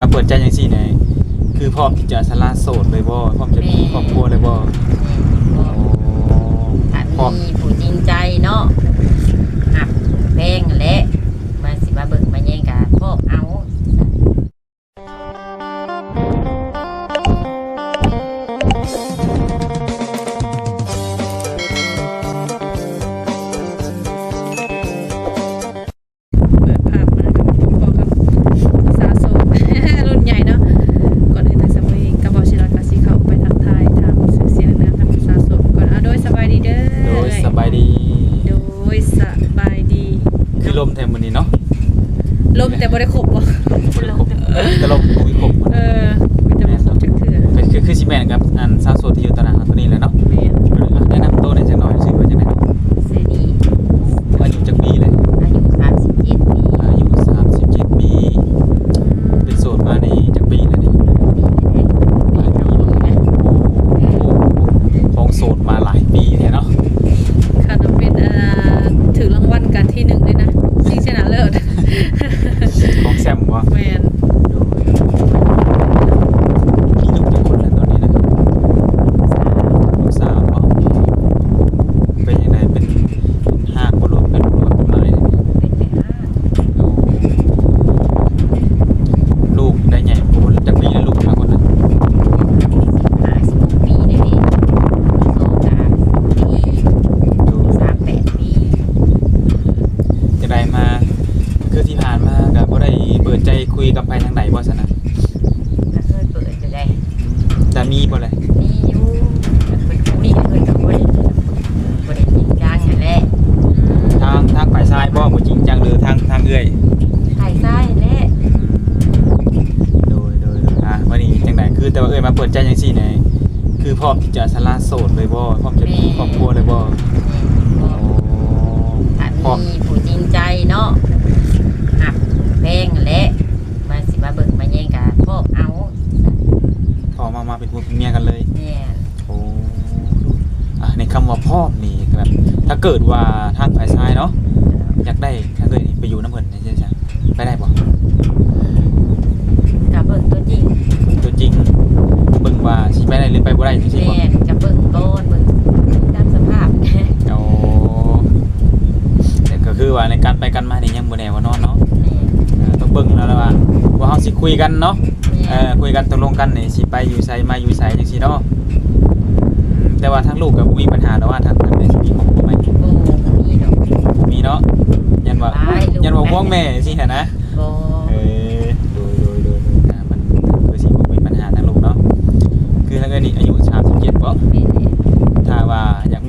มาเปิดใจจังซี่เนี่ยคือพร้อมที่จะสละโสดเลยบ่พร้อมจะมีครอบครัวเลยบ่ถ้าพร้อมมีผู้จริงใจเนาะหักแพงและมาสิมาเบิ่งมาแย่งกันพบเอา แต่บ่ได้ครบบ่บ่ได้ครบแต่ลมบ่มีครบเออมีแต่บ่ครบจักเทื่อก็คือคือสิแม่นกับอันสาวโสดที่อยู่ตลาดตัวนี้แหละเนาะ แม่น แนะนำตัวได้จังหน่อยชื่อว่าจังได๋ เสนี อายุจักปีเลย อายุ37ปี อายุ37ปี เป็นโสดมานี่จักปีแล้วนี่ ปีเท่านี้นะ โอ้โหของโสดมาหลายปีแท้เนาะ ค่ะน้องเป็นอ่าถือรางวัลกันที่หนึ่งเลยนะชิงชนะเลิศ ของแซมบ่ แม่น มีลูกกี่คนแล้วตอนนี้นะลูกสาวบ่เป็นยังไงเป็นห้าคนรวมกันรวมกันมาเลยเนี่ย เป็นแม่ห้า ลูกได้ใหญ่โคนจากปีแล้วลูกมาคนนั้น ห้าสิบหกปีได้ดิโซกาปีสามแปดปี จะได้มา คือที่ผ่านมาก็บ่ได้เปิดใจคุยกับใครทางไหนบ่ซะนะ ก็เคยเปิดอยู่ได้ จะ มีบ่เลยมีอยู่แต่เป็นคุยเคยกับคนคนจริงจังนั่นแหละทางทางฝ่ายซ้ายบ่บ่จริงจังหรือทางทางเอื้อยถ่ายซ้ายแหละโดยโดยโดยอะวันนี้จังไดคือแต่ว่าเอ้ยมาเปิดใจจังซี่เนี่ยคือพร้อมที่จะสละโสดเลยบ่พร้อมจะมีครอบครัวเลยบ่พร้อมมีผู้จริงใจเนาะหักแพงและมาสิมาเบิ่งมาแย่งกันพบเอา พอมามาเป็นผัวเป็นเมียกันเลย เนี่ย โอ้อะในคำว่าพร้อมนี่ก็แบบถ้า เกิดว่าทางฝ่ายซ้ายเนาะอยากได้ถ้าเกิดไปอยู่น้ำเพิ่นนี่ใช่ๆไปได้บ่กับเบิ่งตัวจริงตัวจริงเบิ่งว่าสิไปได้หรือไปบ่ได้จริงๆบ่แม่กับเบิ่งก้อนเบิ่งตามสภาพโอ้แต่ก็คือว่าในการไปกันมานี่ยังบ่แน่ว่านอนเนาะนี่เออต้องเบิ่งแล้วล่ะว่าว่าเฮาสิคุยกันเนาะนี่เออคุยกันตกลงกันนี่สิไปอยู่ไสมาอยู่ไสจังซี่เนาะอืมแต่ว่าทางลูกก็บ่มีปัญหาดอกว่าทางนั้นสิมีครอบครัวไหมโอ้มีดอก บ่มีเนาะยันว่าหลายลูก ยันว่าห่วงแม่สิหั่นนะโอ้เออโดยโดยโดยโดยอ่ามันคือสิบ่มีปัญหาทางลูกเนาะคือทางเอิ้นนี่อายุ37บ่แม่นี่ถ้าว่าอยาก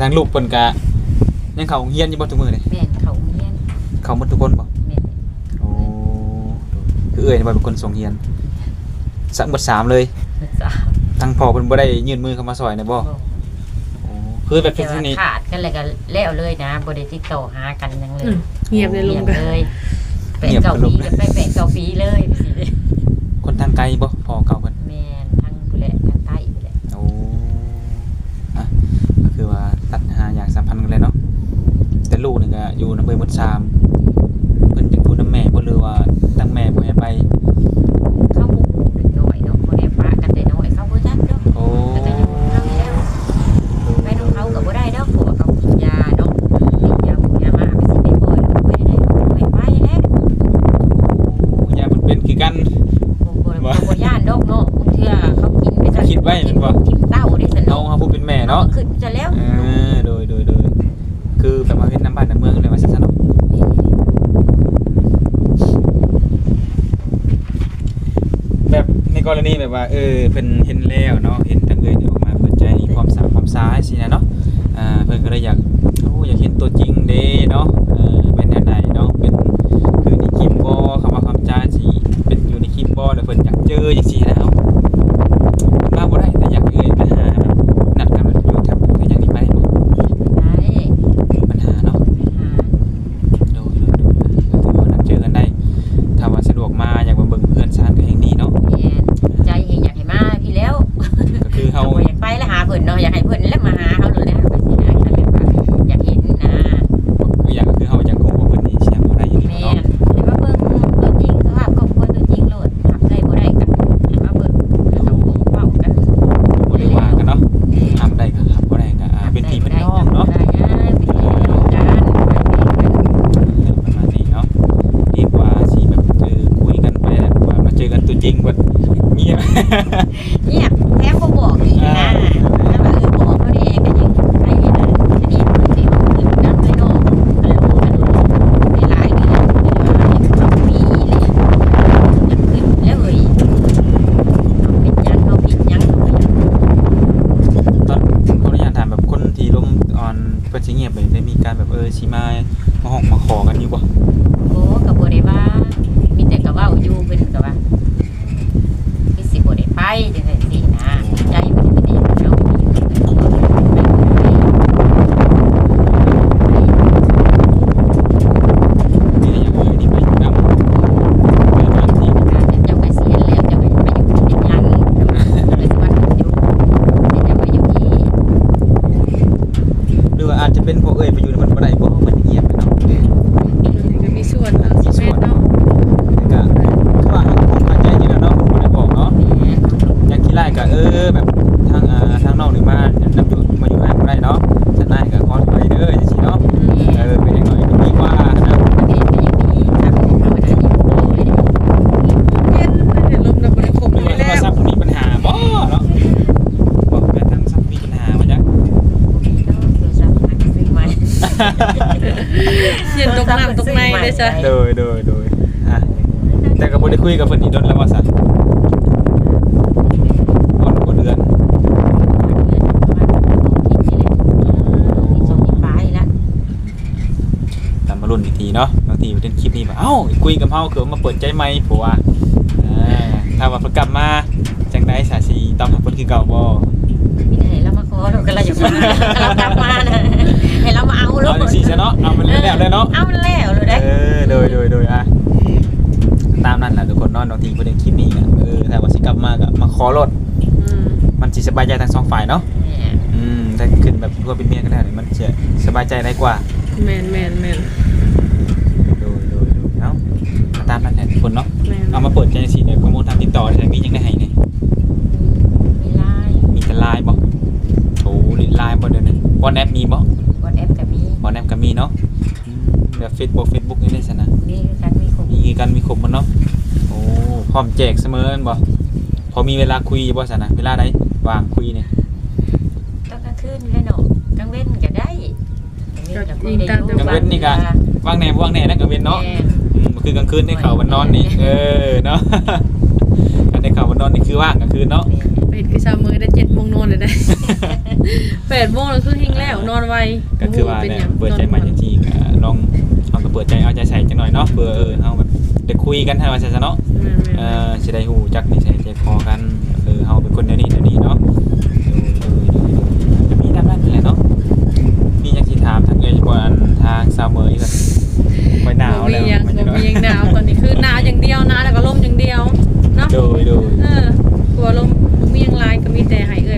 ทางลูกเพิ่นก็ยังเข้าโรงเรียนอยู่บ่ทุกมื้อนี่แม่นเขาเฮียนเข้าหมดทุกคนบ่แม่นโอ้คือเอ้ยนี่บ่เป็นคนส่งเรียนสักหมดสามเลยสามทางพ่อเพิ่นบ่ได้ยื่นมือเข้ามาซอยนะบ่โอ้คือแบบแต่เป็นที่ว่านี้ขาดกันเลยก็แล้วเลยนะบ่ได้ติดต่อหากันหยังเลอืยมเงียบเลยลุงเงีกัยนบเลยเป็นเก่าปีกันไปเป็นเก่าปีเลยสิคนทางไกลบ่พ่อเก่าเพิ่น แม่นทั้งผู้แหละทั้งใต้ผู้แหละ โอ้อะก็คือว่าตัดหาอย่างสัมพันธ์กันเลยเนาะแต่ลูกนี่ก็ อยู่นำเบอร์มดสามเพิ่นจะอยู่นำแม่บ่หรือว่าตั้งแม่บ่ให้ไป เข้าบุกเด็กน้อยเนาะบ่ได้ปะกันได้น้อยเข้าบ่จักเนาะ โอ้ แต่ก็อยู่เฮานี่แล้วไปน้องเขาก็บ่ได้ดอกเพราะว่าเขากินยาเนาะกินยาหมูยามาไปสิไปปล่อยลูกไปได้ไปไปแล้ว ยามันเป็นคือกัน บ่บ่บ่บ่ย่านดอกเนาะบางเทื่อเขากินไปซะ คิดไว้แม่นบ่ กินเต้าได้ซั่น เอา เนาะ เฮาผู้เป็นแม่เนาะ อขึ้นจะแล้ว เออโดยโดยโดยคือแบบมาเป็นน้ำบ้านน้ำเมืองเลยว่าซั่นซะเนาะแบบใน กรณีแบบว่าเออเพิ่นเห็นแล้วเนาะเห็นตั้งเอ่ยนี่ออกมาเปิดใจความสาวความซ้ายสินะเนาะอ่าเพิ่นก็เลยอยากโอ้อยากเห็นตัวจริงเด้เนาะเออเป็นแนวใดเนาะเป็นคือในคลิปบ่คำว่าคำจาสิเป็นอยู่ในคลิปบ่แล้วเพิ่นอยากเจอจังซีำตกในเลยจ้ะโดยโดยโดยอะแต่ก็บ่ได้คุยกับเพิ่นอีกโดนแล้วว่าซั่นก่อนบ่เดือนตามมารุ่นอีกทีเนาะบางทีเป็นคลิปนี้แบบเอ้าคุยกับเฮาคือมาเปิดใจใหม่ผัวอ่าถ้าว่าเพิ่นกลับมาจังได๋สาสิตามหาเพิ่นคือเก่าบ่ ให้เรามาขอเราก็เราอยากมาเรากลับมานะให้เรามาเอาลูเอากจังซี่ซะเนาะเอามันแล้วเลยเนาะเอามันแล้วเลยได้ เออโดยโดยโดยอะตามนั้นแหละทุกคนเนอนบางทีประเด็นคลิปนี้ก็เออถ้าว่าสิกลับมาก็มาขอรถอืมมันสิสบายใจทั้งสองฝ่ายเนาะ อืมถ้าขึ้นแบบร่วมเป็นเมียกันแล้วนี่มันจะสบายใจได้กว่า แม่นแม่นแม่นโดยโดยโดยเอ้ามาตามนั้นแหละทุกคนเนาะ แม่นเอามาเปิดใจสิเนี่ยข้อมูลทางติดต่อใช่มียังได้ให้เนี่ยมีไลน์มีแต่ไลน์บ่ โอ้ลิไลน์บ่เดี๋ยวนี้บอลแอปมีบ่วอทแอปก็มีบอลแอปก็มีเนาะอืมแบบเฟซบุ๊กเฟซบุ๊กนี่ได้สนะมีกันมีคงมีคือกันมีครบมันเนาะโอ้พร้อมแจกเสมอแม่นบ่พอมีเวลาคุยบ่สนะเวลาใดว่างคุยเนี่ยต้องกลางคืนเลยเนาะกลางเว้นก็ได้กลางเว้นนี่ก็ว่างแหน่บ่ว่างแหน่นะกลางเว้นเนาะอืมคือกลางคืนได้ข่าววันนอนนี่ เออเนาะ การได้ข่าววันนอนนี่คือว่างกลางคืนเนาะไปเฮ็ดคือชาวมือได้7:00นนอนเลยได้ แปดโมงแล้วคือหิ้งแล้วนอนไวก็คือว่าเนี่ยเปิดใจใหม่จริงๆลองเอาก็เปิดใจเอาใจใส่จังหน่อยเนาะเพื่อเออเอาแบบได้คุยกันทางว่าซะเนาะเออสิได้หูจักนิสัยใจคอกันเออเอาเป็นคนแนวนี้แนวนี้เนาะจะมีตามนั้นแหละเนาะมีอยากสิถามทางเอ้ยบ่อันทางซาวเมอร์อีกค่อปหนาวแล้วมันจะยังหนาวตอนนี้คือหนาวอย่างเดียวนะแล้วก็ลมอย่างเดียวเนาะโดยดยเออกลัวลมมีอย่างไรก็มีแต่หายเอ้ย